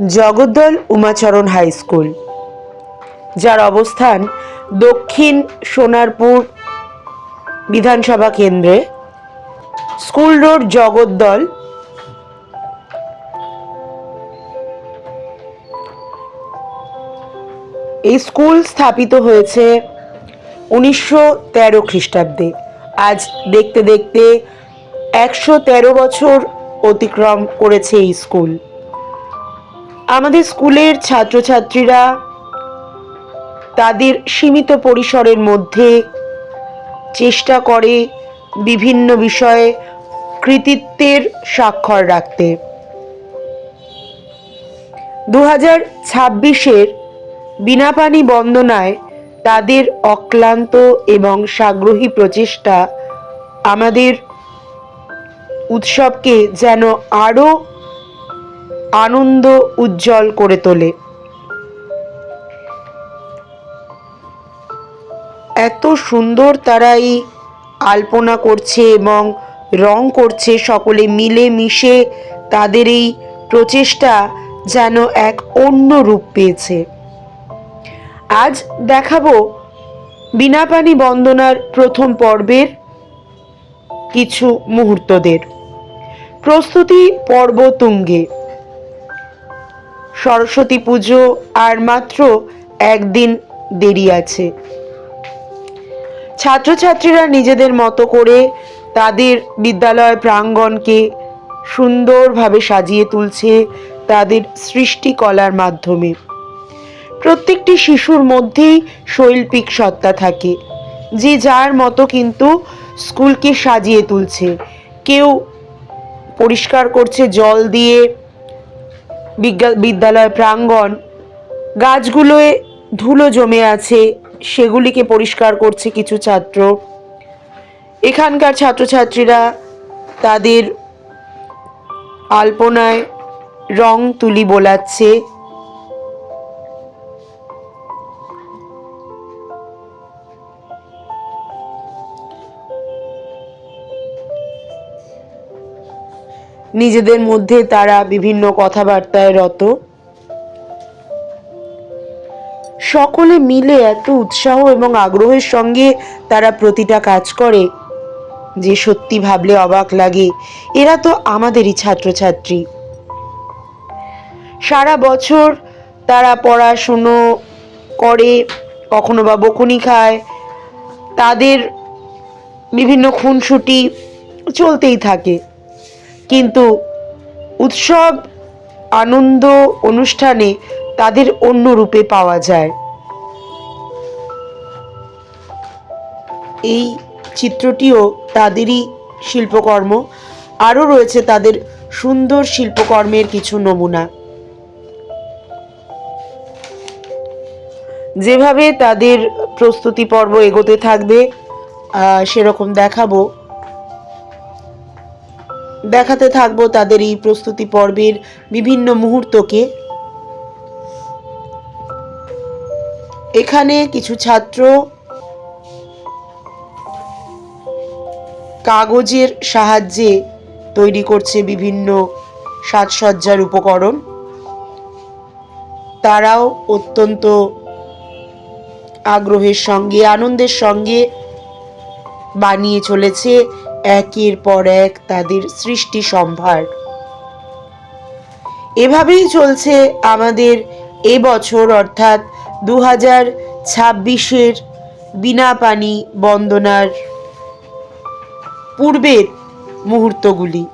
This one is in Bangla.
জগদ্দল উমাচরণ হাই স্কুল। যার অবস্থান দক্ষিণ সোনারপুর বিধানসভা কেন্দ্রে। School road Jagaddal. এই স্কুল স্থাপিত হয়েছে উনিশশো তেরো খ্রিস্টাব্দে। আজ দেখতে দেখতে একশো তেরো বছর অতিক্রম করেছে এই স্কুল। আমাদের স্কুলের ছাত্রছাত্রীরা তাদের সীমিত পরিসরের মধ্যে চেষ্টা করে বিভিন্ন বিষয়ে কৃতিত্বের স্বাক্ষর রাখতে। দু হাজার ছাব্বিশের বিনাপানি বন্দনায় তাদের অক্লান্ত এবং সাগ্রহী প্রচেষ্টা আমাদের উৎসবকে যেন আরও আনন্দ উজ্জ্বল করে তোলে। এত সুন্দর তারা এই আলপনা করছে এবং রং করছে সকলে মিলে মিশে তাদের এই প্রচেষ্টা যেন এক অন্য রূপ পেয়েছে। আজ দেখাবো বিনাপানি বন্দনার প্রথম পর্বের কিছু মুহূর্তদের। প্রস্তুতি পর্ব তুঙ্গে। সরস্বতী পুজো আর মাত্র একদিন দেরি আছে। ছাত্রছাত্রীরা নিজেদের মতো করে তাদের বিদ্যালয় প্রাঙ্গণকে সুন্দরভাবে সাজিয়ে তুলছে তাদের সৃষ্টিকলার মাধ্যমে। প্রত্যেকটি শিশুর মধ্যেই শৈল্পিক সত্তা থাকে। যে যার মতো কিন্তু স্কুলকে সাজিয়ে তুলছে। কেউ পরিষ্কার করছে জল দিয়ে বিদ্যালয় প্রাঙ্গণ। গাছগুলোয় ধুলো জমে আছে, সেগুলিকে পরিষ্কার করছে কিছু ছাত্র। এখানকার ছাত্রছাত্রীরা তাদের আলপনায় রং তুলি বোলাচ্ছে। নিজেদের মধ্যে তারা বিভিন্ন কথাবার্তায় রত। সকলে মিলে এত উৎসাহ এবং আগ্রহের সঙ্গে তারা প্রতিটা কাজ করে, যে সত্যি ভাবলে অবাক লাগে। এরা তো আমাদেরই ছাত্রছাত্রী। সারা বছর তারা পড়াশুনো করে, কখনো বা বকুনি খায়। তাদের বিভিন্ন খুনসুটি চলতেই থাকে। কিন্তু উৎসব, আনন্দ অনুষ্ঠানে তাদের অন্য রূপে পাওয়া যায়। এই চিত্রটিও তাদেরই শিল্পকর্ম। আরও রয়েছে তাদের সুন্দর শিল্পকর্মের কিছু নমুনা। যেভাবে তাদের প্রস্তুতি পর্ব এগোতে থাকবে সেরকম দেখাবো। দেখাতে থাকব তাদের এই প্রস্তুতি পর্বের বিভিন্ন মুহূর্তকে। এখানে কিছু ছাত্র কাগজের সাহায্যে তৈরি করছে বিভিন্ন সাজসজ্জার উপকরণ। তারাও অত্যন্ত আগ্রহের সঙ্গে, আনন্দের সঙ্গে বানিয়ে চলেছে। একের পর এক তাদের সৃষ্টি সম্ভার। এভাবেই চলছে আমাদের এ বছর, অর্থাৎ দু হাজার ছাব্বিশের বিনা পানি বন্দনার পূর্বের মুহূর্তগুলি।